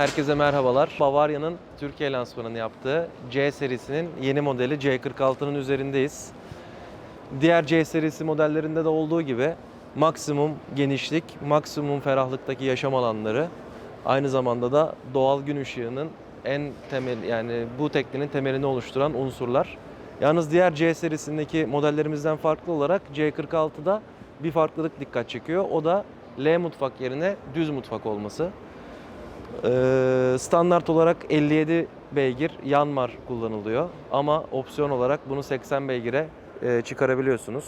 herkese merhabalar. Bavaria'nın Türkiye lansmanını yaptığı C serisinin yeni modeli C46'nın üzerindeyiz. Diğer C serisi modellerinde de olduğu gibi maksimum genişlik, maksimum ferahlıktaki yaşam alanları, aynı zamanda da doğal gün ışığının en temel yani bu teknenin temelini oluşturan unsurlar. Yalnız diğer C serisindeki modellerimizden farklı olarak C46'da bir farklılık dikkat çekiyor. O da L mutfak yerine düz mutfak olması. Ee, standart olarak 57 beygir Yanmar kullanılıyor ama opsiyon olarak bunu 80 beygire e, çıkarabiliyorsunuz.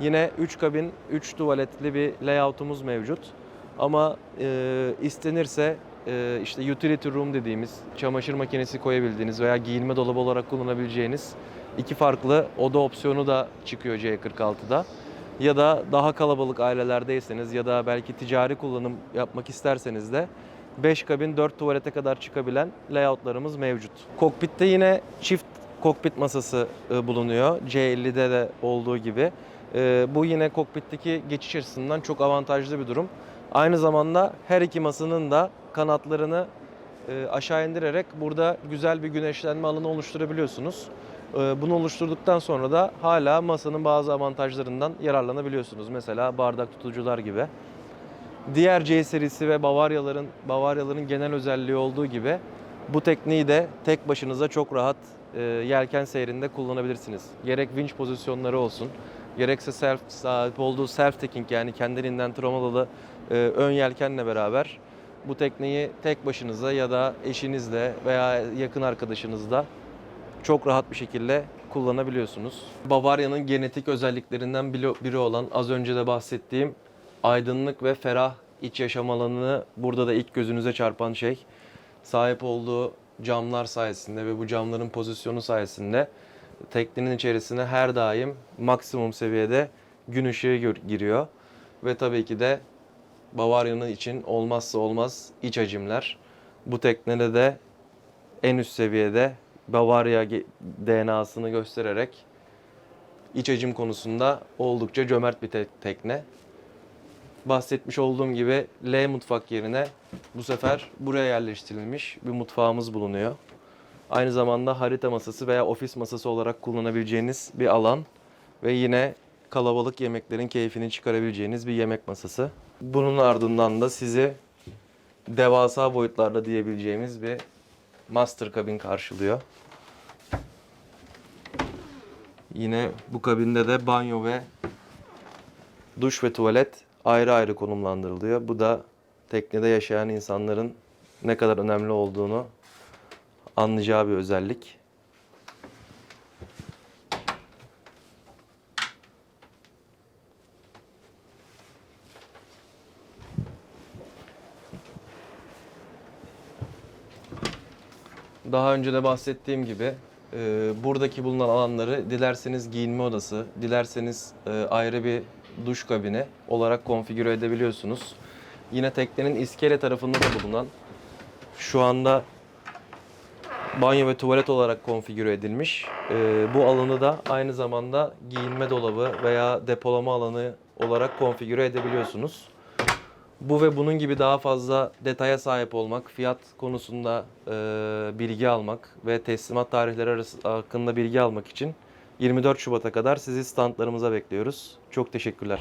Yine 3 kabin, 3 tuvaletli bir layoutumuz mevcut. Ama e, istenirse e, işte utility room dediğimiz çamaşır makinesi koyabildiğiniz veya giyinme dolabı olarak kullanabileceğiniz iki farklı oda opsiyonu da çıkıyor C46'da. Ya da daha kalabalık ailelerdeyseniz ya da belki ticari kullanım yapmak isterseniz de 5 kabin 4 tuvalete kadar çıkabilen layoutlarımız mevcut. Kokpitte yine çift kokpit masası e, bulunuyor. C50'de de olduğu gibi. E, Bu yine kokpitteki geçiş açısından çok avantajlı bir durum. Aynı zamanda her iki masanın da kanatlarını e, aşağı indirerek burada güzel bir güneşlenme alanı oluşturabiliyorsunuz. Bunu oluşturduktan sonra da hala masanın bazı avantajlarından yararlanabiliyorsunuz. Mesela bardak tutucular gibi. Diğer C serisi ve Bavaryaların Bavaryaların genel özelliği olduğu gibi bu tekniği de tek başınıza çok rahat e, yelken seyrinde kullanabilirsiniz. Gerek winch pozisyonları olsun, gerekse self sahip olduğu self taking yani kendiliğinden travmalı e, ön yelkenle beraber bu tekneyi tek başınıza ya da eşinizle veya yakın arkadaşınızla çok rahat bir şekilde kullanabiliyorsunuz. Bavarya'nın genetik özelliklerinden biri olan az önce de bahsettiğim aydınlık ve ferah iç yaşam alanını burada da ilk gözünüze çarpan şey sahip olduğu camlar sayesinde ve bu camların pozisyonu sayesinde teknenin içerisine her daim maksimum seviyede gün ışığı giriyor. Ve tabii ki de Bavarya'nın için olmazsa olmaz iç hacimler. Bu teknede de en üst seviyede Bavarya DNA'sını göstererek iç hacim konusunda oldukça cömert bir te- tekne. Bahsetmiş olduğum gibi L mutfak yerine bu sefer buraya yerleştirilmiş bir mutfağımız bulunuyor. Aynı zamanda harita masası veya ofis masası olarak kullanabileceğiniz bir alan ve yine kalabalık yemeklerin keyfini çıkarabileceğiniz bir yemek masası. Bunun ardından da sizi devasa boyutlarda diyebileceğimiz bir master kabin karşılıyor. Yine bu kabinde de banyo ve duş ve tuvalet ayrı ayrı konumlandırılıyor. Bu da teknede yaşayan insanların ne kadar önemli olduğunu anlayacağı bir özellik. Daha önce de bahsettiğim gibi e, buradaki bulunan alanları dilerseniz giyinme odası, dilerseniz e, ayrı bir duş kabini olarak konfigüre edebiliyorsunuz. Yine teknenin iskele tarafında da bulunan şu anda banyo ve tuvalet olarak konfigüre edilmiş. e, bu alanı da aynı zamanda giyinme dolabı veya depolama alanı olarak konfigüre edebiliyorsunuz. Bu ve bunun gibi daha fazla detaya sahip olmak, fiyat konusunda e, bilgi almak ve teslimat tarihleri arası hakkında bilgi almak için 24 Şubat'a kadar sizi standlarımıza bekliyoruz. Çok teşekkürler.